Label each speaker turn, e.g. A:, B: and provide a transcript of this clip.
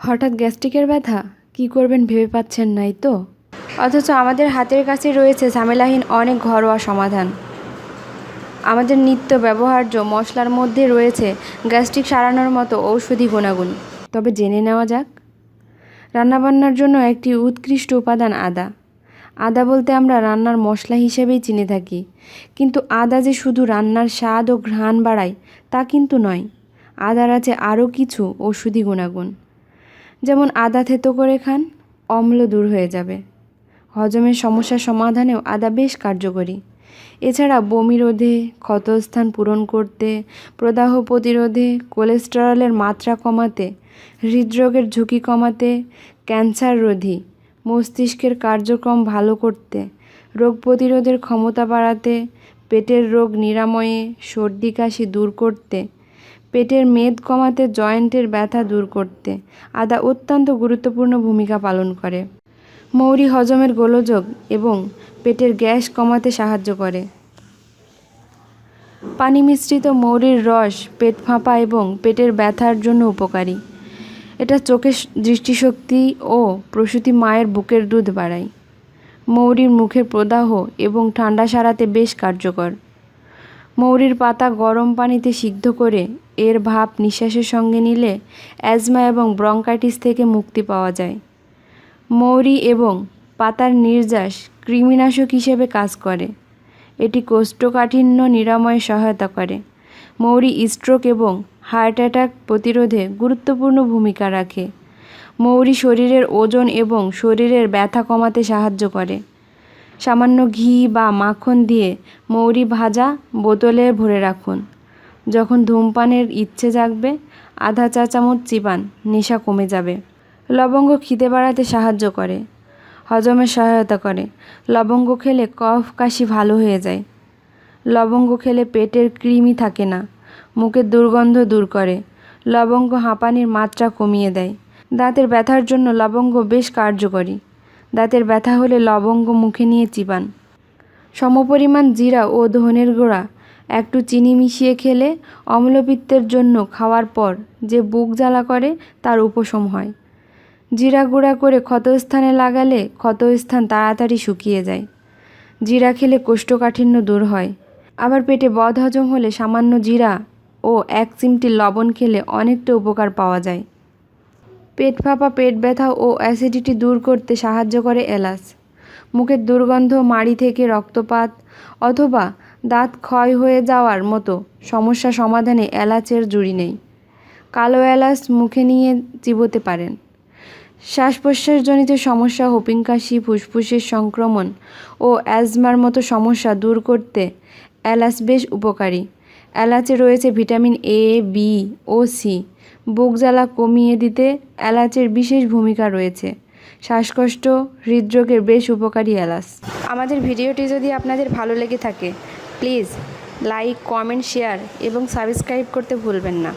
A: হঠাৎ গ্যাস্ট্রিকের ব্যথা? কী করবেন ভেবে পাচ্ছেন নাই তো? অথচ আমাদের হাতের কাছে রয়েছে ঝামেলাহীন অনেক ঘরোয়া সমাধান। আমাদের নিত্য ব্যবহার্য মশলার মধ্যে রয়েছে গ্যাস্ট্রিক সারানোর মতো ঔষধি গুণাগুণ। তবে জেনে নেওয়া যাক। রান্নাবান্নার জন্য একটি উৎকৃষ্ট উপাদান আদা। আদা বলতে আমরা রান্নার মশলা হিসেবেই চিনে থাকি। কিন্তু আদা যে শুধু রান্নার স্বাদ ও ঘ্রাণ বাড়ায়, তা কিন্তু নয়। আদার আছে আরও কিছু ঔষধি গুণাগুণ। যেমন আদা থেতো করে খান, অম্ল দূর হয়ে যাবে। হজমের সমস্যার সমাধানেও আদা বেশ কার্যকরী। এছাড়া বমি রোধে, ক্ষতস্থান পূরণ করতে, প্রদাহ প্রতিরোধে, কোলেস্টেরলের মাত্রা কমাতে, হৃদরোগের ঝুঁকি কমাতে, ক্যান্সার রোধী, মস্তিষ্কের কার্যক্রম ভালো করতে, রোগ প্রতিরোধের ক্ষমতা বাড়াতে, পেটের রোগ নিরাময়ে, সর্দি কাশি দূর করতে পেটের মেদ কমাতে জয়েন্টের ব্যথা দূর করতে আদা অত্যন্ত গুরুত্বপূর্ণ ভূমিকা পালন করে। মৌরি হজমের গোলযোগ এবং পেটের গ্যাস কমাতে সাহায্য করে। পানি মিশ্রিত মৌরির রস পেট ফাঁপা এবং পেটের ব্যথার জন্য উপকারী। এটা চোখের দৃষ্টিশক্তি ও প্রসূতি মায়ের বুকের দুধ বাড়ায়। মৌরির মুখের প্রদাহ এবং ঠান্ডা সারাতে বেশ কার্যকর। মৌরির পাতা গরম পানিতে সিদ্ধ করে এর ভাপ নিঃশ্বাসের সঙ্গে নিলে অ্যাজমা এবং ব্রঙ্কাইটিস থেকে মুক্তি পাওয়া যায়। মৌরি এবং পাতার নির্যাস কৃমিনাশক হিসেবে কাজ করে। এটি কোষ্ঠকাঠিন্য নিরাময়ে সহায়তা করে। মৌরি স্ট্রোক এবং হার্ট অ্যাটাক প্রতিরোধে গুরুত্বপূর্ণ ভূমিকা রাখে। মৌরি শরীরের ওজন এবং শরীরের ব্যথা কমাতে সাহায্য করে। সামান্য ঘি বা মাখন দিয়ে মৌরি ভাজা বোতলে ভরে রাখুন। যখন ধূমপানের ইচ্ছে জাগবে, আধা চা চামচ চিবান, নেশা কমে যাবে। লবঙ্গ খিদে বাড়াতে সাহায্য করে, হজমে সহায়তা করে। লবঙ্গ খেলে কফ কাশি ভালো হয়ে যায়। লবঙ্গ খেলে পেটের কৃমি থাকে না, মুখের দুর্গন্ধ দূর করে। লবঙ্গ হাঁপানির মাত্রা কমিয়ে দেয়। দাঁতের ব্যথার জন্য লবঙ্গ বেশ কার্যকরী। দাঁতের ব্যথা হলে লবঙ্গ মুখে নিয়ে চিবান। সমপরিমাণ জিরা ও ধনের গুঁড়া, একটু চিনি মিশিয়ে খেলে অম্লপিত্তের জন্য খাওয়ার পর যে বুক জ্বালা করে তার উপশম হয়। জিরা গুঁড়া করে ক্ষতস্থানে লাগালে ক্ষতস্থান তাড়াতাড়ি শুকিয়ে যায়। জিরা খেলে কোষ্ঠকাঠিন্য দূর হয়। আবার পেটে বদহজম হলে সামান্য জিরা ও এক চিমটি লবণ খেলে অনেকটা উপকার পাওয়া যায়। পেট ফাঁপা, পেট ব্যথা ও অ্যাসিডিটি দূর করতে সাহায্য করে এলাচ। মুখের দুর্গন্ধ, মাড়ি থেকে রক্তপাত অথবা দাঁত ক্ষয় হয়ে যাওয়ার মতো সমস্যা সমাধানে এলাচের জুড়ি নেই। কালো এলাচ মুখে নিয়ে চিবোতে পারেন। শ্বাস প্রশ্বাসজনিত সমস্যা, হোপিং কাশি, ফুসফুসের সংক্রমণ ও অ্যাজমার মতো সমস্যা দূর করতে এলাচ বেশ উপকারী। এলাচে রয়েছে ভিটামিন এ বি ও সি বুক জ্বালা কমিয়ে দিতে এলাচের বিশেষ ভূমিকা রয়েছে। শ্বাসকষ্ট হৃদরোগের বেশ উপকারী এলাচ। আমাদের ভিডিওটি যদি আপনাদের ভালো লেগে থাকে প্লিজ লাইক কমেন্ট শেয়ার এবং সাবস্ক্রাইব করতে ভুলবেন না।